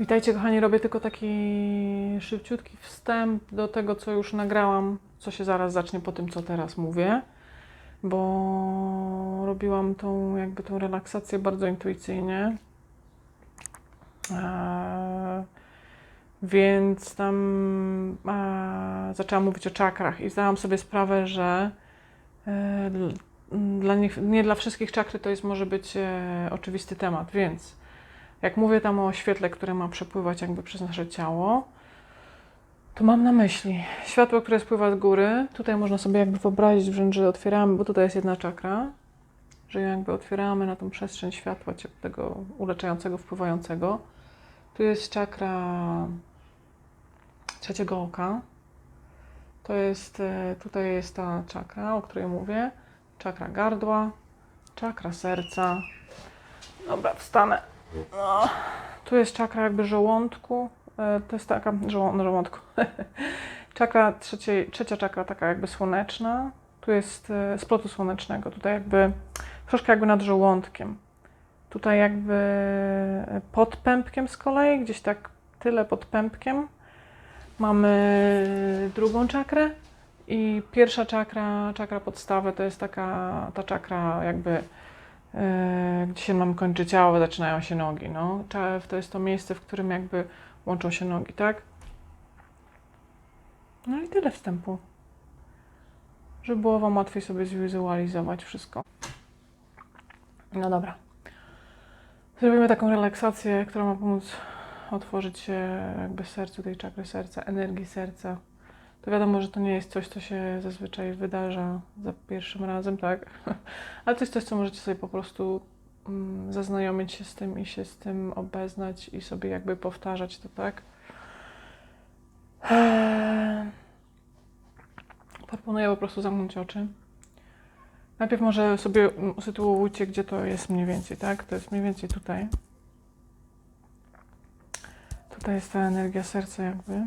Witajcie kochani, robię tylko taki szybciutki wstęp do tego, co już nagrałam, co się zaraz zacznie po tym, co teraz mówię, bo robiłam tą jakby tą relaksację bardzo intuicyjnie. Eee, więc tam eee, zaczęłam mówić o czakrach i zdałam sobie sprawę, że e, dl- dla nich, nie dla wszystkich czakry to jest może być e, oczywisty temat, więc jak mówię tam o świetle, które ma przepływać jakby przez nasze ciało, to mam na myśli światło, które spływa z góry. Tutaj można sobie jakby wyobrazić wręcz, że otwieramy, bo tutaj jest jedna czakra, że jakby otwieramy na tą przestrzeń światła tego uleczającego, wpływającego. Tu jest czakra trzeciego oka. To jest, e, tutaj jest ta czakra, o której mówię. Czakra gardła, czakra serca. Dobra, wstanę. No, tu jest czakra jakby żołądku. E, To jest taka żołą, no, żołądku. czakra trzeciej, trzecia czakra taka jakby słoneczna. Tu jest e, splotu słonecznego. Tutaj jakby troszkę jakby nad żołądkiem. Tutaj jakby e, pod pępkiem z kolei, gdzieś tak tyle pod pępkiem. Mamy drugą czakrę i pierwsza czakra, czakra podstawy to jest taka ta czakra jakby e, gdzie się nam kończy ciało, zaczynają się nogi. No. To jest to miejsce, w którym jakby łączą się nogi, tak? No i tyle wstępu. Żeby było Wam łatwiej sobie zwizualizować wszystko. No dobra. Zrobimy taką relaksację, która ma pomóc otworzyć się jakby sercu tej czakry serca, energii serca. To wiadomo, że to nie jest coś, co się zazwyczaj wydarza za pierwszym razem, tak? Ale to jest coś, co możecie sobie po prostu mm, zaznajomić się z tym i się z tym obeznać i sobie jakby powtarzać to, tak? Eee, Proponuję po prostu zamknąć oczy. Najpierw może sobie usytuujcie, gdzie to jest mniej więcej, tak? To jest mniej więcej tutaj. Tutaj jest ta energia serca jakby.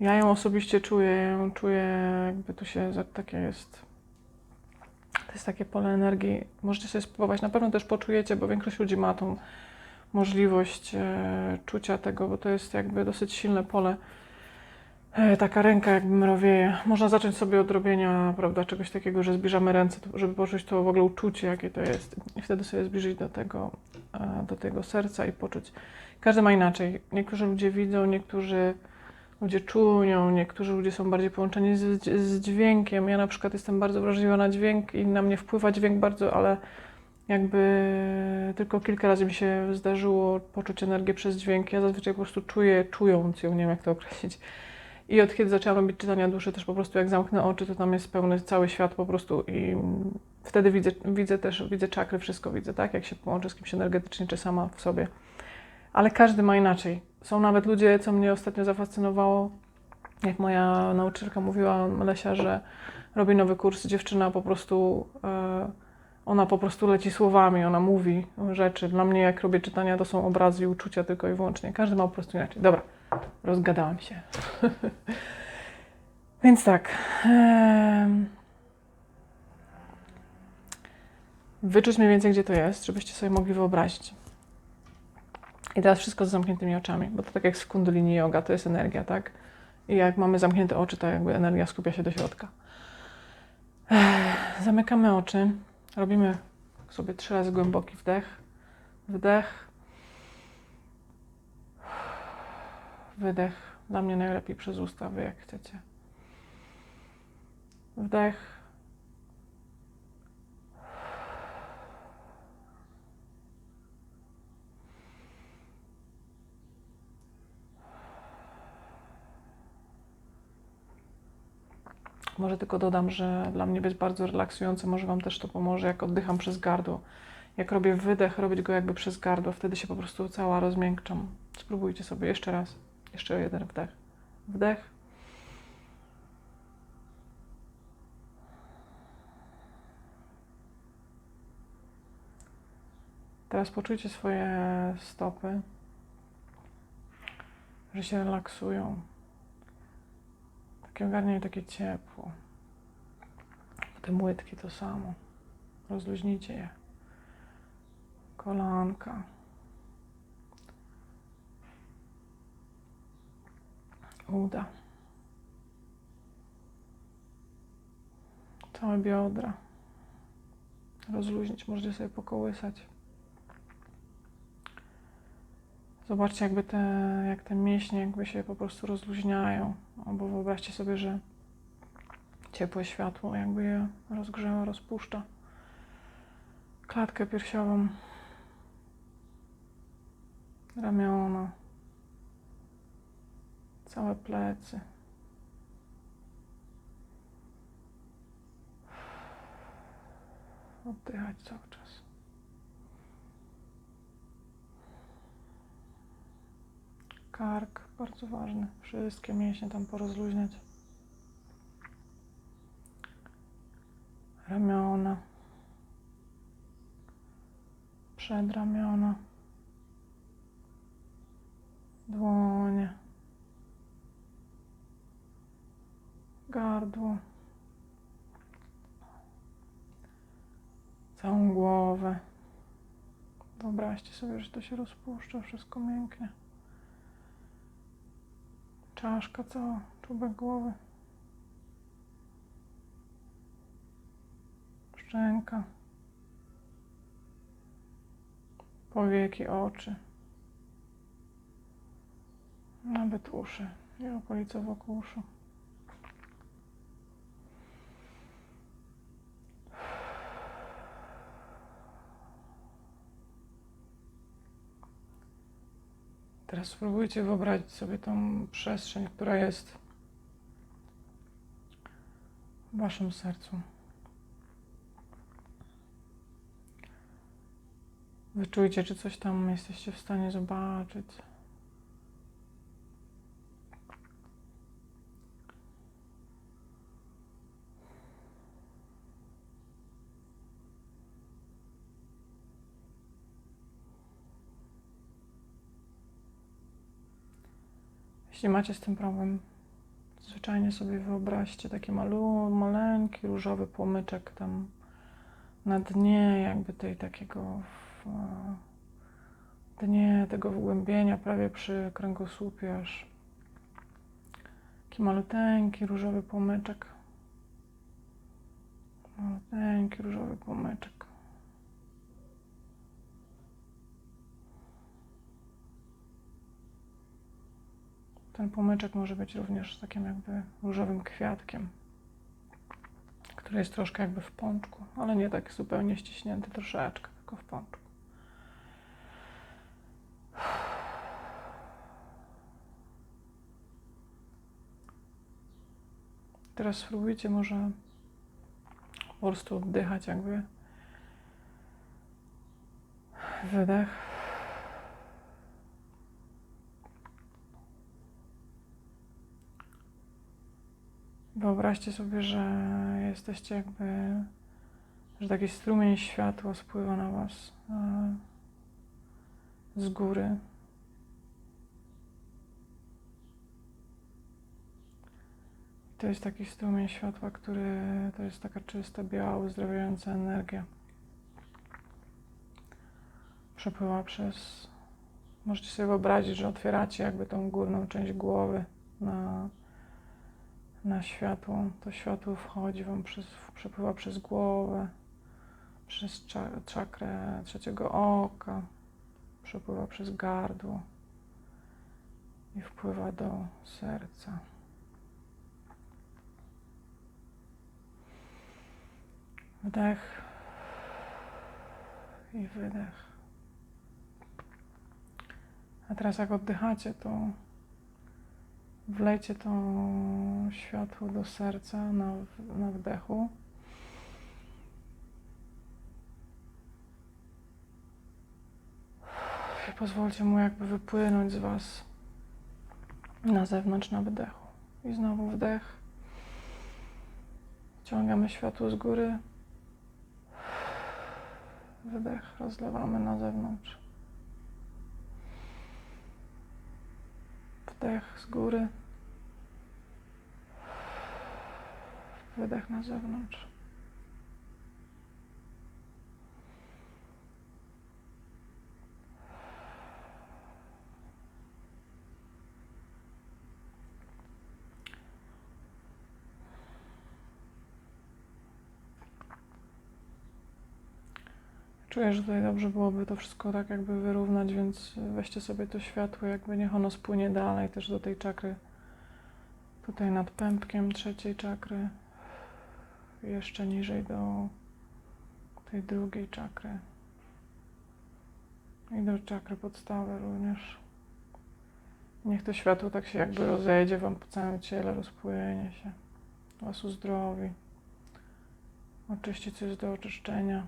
Ja ją osobiście czuję, czuję jakby tu się takie jest to jest takie pole energii. Możecie sobie spróbować. Na pewno też poczujecie, bo większość ludzi ma tą możliwość e, czucia tego, bo to jest jakby dosyć silne pole. E, taka ręka jakby mrowieje. Można zacząć sobie od robienia, prawda, czegoś takiego, że zbliżamy ręce, żeby poczuć to w ogóle uczucie, jakie to jest. I wtedy sobie zbliżyć do tego, e, do tego serca i poczuć. Każdy ma inaczej. Niektórzy ludzie widzą, niektórzy ludzie czują, niektórzy ludzie są bardziej połączeni z, z dźwiękiem. Ja na przykład jestem bardzo wrażliwa na dźwięk i na mnie wpływa dźwięk bardzo, ale jakby tylko kilka razy mi się zdarzyło poczuć energię przez dźwięk. Ja zazwyczaj po prostu czuję, czując ją, nie wiem jak to określić. I od kiedy zaczęłam robić czytania duszy, też po prostu jak zamknę oczy, to tam jest pełny cały świat po prostu i wtedy widzę, widzę też, widzę czakry, wszystko widzę, tak? Jak się połączę z kimś energetycznie, czy sama w sobie. Ale każdy ma inaczej. Są nawet ludzie, co mnie ostatnio zafascynowało, jak moja nauczycielka mówiła, Lesia, że robi nowy kurs, dziewczyna po prostu, e, ona po prostu leci słowami, ona mówi rzeczy. Dla mnie, jak robię czytania, to są obrazy i uczucia tylko i wyłącznie. Każdy ma po prostu inaczej. Dobra, rozgadałam się. Więc tak. wyczuć mniej więcej, gdzie to jest, żebyście sobie mogli wyobrazić. I teraz wszystko z zamkniętymi oczami, bo to tak jak z kundalini yoga, to jest energia, tak? I jak mamy zamknięte oczy, to jakby energia skupia się do środka. Ech, Zamykamy oczy, robimy sobie trzy razy głęboki wdech, wdech, wydech. Dla mnie najlepiej przez usta, wy jak chcecie. Wdech. Może tylko dodam, że dla mnie jest bardzo relaksujące, może Wam też to pomoże, jak oddycham przez gardło. Jak robię wydech, robić go jakby przez gardło, wtedy się po prostu cała rozmiękczam. Spróbujcie sobie jeszcze raz. Jeszcze jeden wdech. Wdech. Teraz poczujcie swoje stopy, że się relaksują. Takie ogarniaj takie ciepło. Te łydki to samo. Rozluźnijcie je. Kolanka. Uda. Całe biodra. Rozluźnić, możecie sobie pokołysać. Zobaczcie, jakby te, jak te mięśnie jakby się po prostu rozluźniają. Albo wyobraźcie sobie, że ciepłe światło jakby je rozgrzewa, rozpuszcza. Klatkę piersiową. Ramiona. Całe plecy. Oddychać cały czas. Kark, bardzo ważny. Wszystkie mięśnie tam porozluźniać. Ramiona. Przedramiona. Dłonie. Gardło. Całą głowę. Wyobraźcie sobie, że to się rozpuszcza, wszystko mięknie. Czaszka cała, czubek głowy. Szczęka. Powieki, oczy. Nawet uszy i okolice wokół uszu. Teraz spróbujcie wyobrazić sobie tą przestrzeń, która jest w waszym sercu. Wyczujcie, czy coś tam jesteście w stanie zobaczyć. Jeśli macie z tym problem, zwyczajnie sobie wyobraźcie taki malu, maleńki różowy płomyczek tam na dnie jakby tej takiego w, dnie tego wgłębienia prawie przy kręgosłupie aż taki maluteńki różowy płomyczek. Maluteńki różowy płomyczek ten płomyczek może być również takim jakby różowym kwiatkiem który jest troszkę jakby w pączku, ale nie tak zupełnie ściśnięty, troszeczkę tylko w pączku. Teraz spróbujcie może po prostu oddychać jakby wydech. Wyobraźcie sobie, że jesteście jakby, że taki strumień światła spływa na Was e, z góry. To jest taki strumień światła, który to jest taka czysta, biała, uzdrawiająca energia. Przepływa przez. Możecie sobie wyobrazić, że otwieracie jakby tą górną część głowy na na światło. To światło wchodzi Wam przez, przepływa przez głowę, przez czakrę trzeciego oka, przepływa przez gardło i wpływa do serca. Wdech i wydech. A teraz jak oddychacie, to Wlejcie to światło do serca na, na wdechu. I pozwólcie mu jakby wypłynąć z Was na zewnątrz na wydechu. I znowu wdech. Ciągamy światło z góry. Wydech rozlewamy na zewnątrz. Wdech z góry. wydech na zewnątrz. Czuję, że tutaj dobrze byłoby to wszystko tak jakby wyrównać, więc weźcie sobie to światło, jakby niech ono spłynie dalej też do tej czakry tutaj nad pępkiem trzeciej czakry. Jeszcze niżej do tej drugiej czakry. I do czakry podstawy również. Niech to światło tak się jakby rozejdzie Wam po całym ciele, rozpłynie się. Was uzdrowi. Oczyści, co jest do oczyszczenia.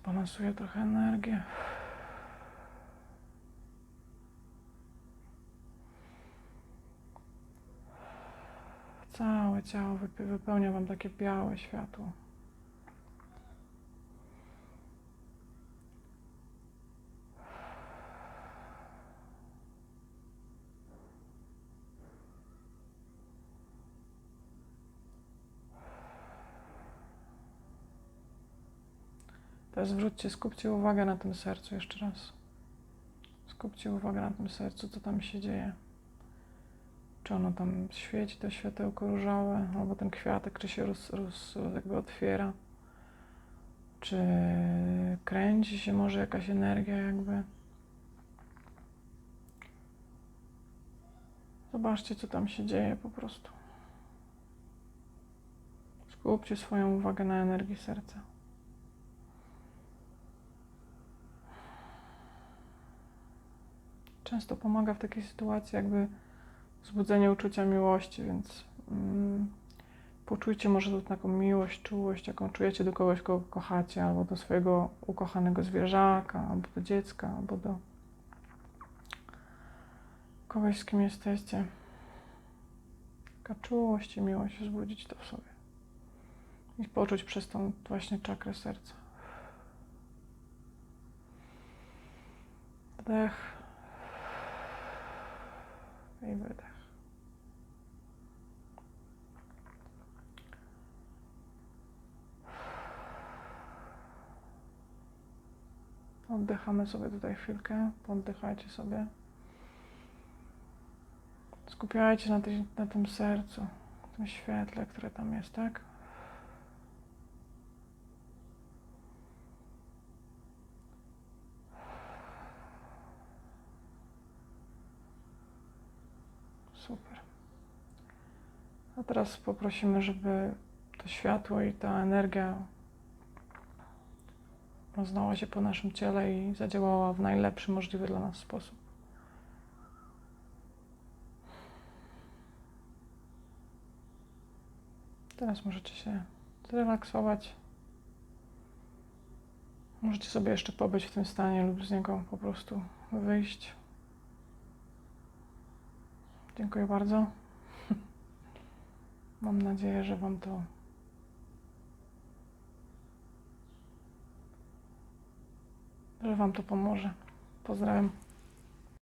Zbalansuje trochę energię. Całe ciało wype- wypełnia Wam takie białe światło. Teraz zwróćcie, skupcie uwagę na tym sercu jeszcze raz. Skupcie uwagę na tym sercu, co tam się dzieje. Czy ono tam świeci, to światełko różowe, albo ten kwiatek, czy się roz, roz, jakby otwiera. Czy kręci się może jakaś energia jakby. Zobaczcie, co tam się dzieje po prostu. Skupcie swoją uwagę na energii serca. często pomaga w takiej sytuacji jakby wzbudzenie uczucia miłości, więc mm, poczujcie może tu taką miłość, czułość, jaką czujecie do kogoś, kogo kochacie, albo do swojego ukochanego zwierzaka, albo do dziecka, albo do kogoś, z kim jesteście. Taka czułość i miłość, wzbudzić to w sobie. I poczuć przez tą właśnie czakrę serca. Wdech. I wydech. Oddychamy sobie tutaj chwilkę, poddychajcie sobie. Skupiajcie na, tej, na tym sercu, tym świetle, które tam jest, tak? Super. A teraz poprosimy, żeby to światło i ta energia roznała się po naszym ciele i zadziałała w najlepszy możliwy dla nas sposób. Teraz możecie się zrelaksować. Możecie sobie jeszcze pobyć w tym stanie lub z niego po prostu wyjść. Dziękuję bardzo. Mam nadzieję, że Wam to że Wam to pomoże. Pozdrawiam.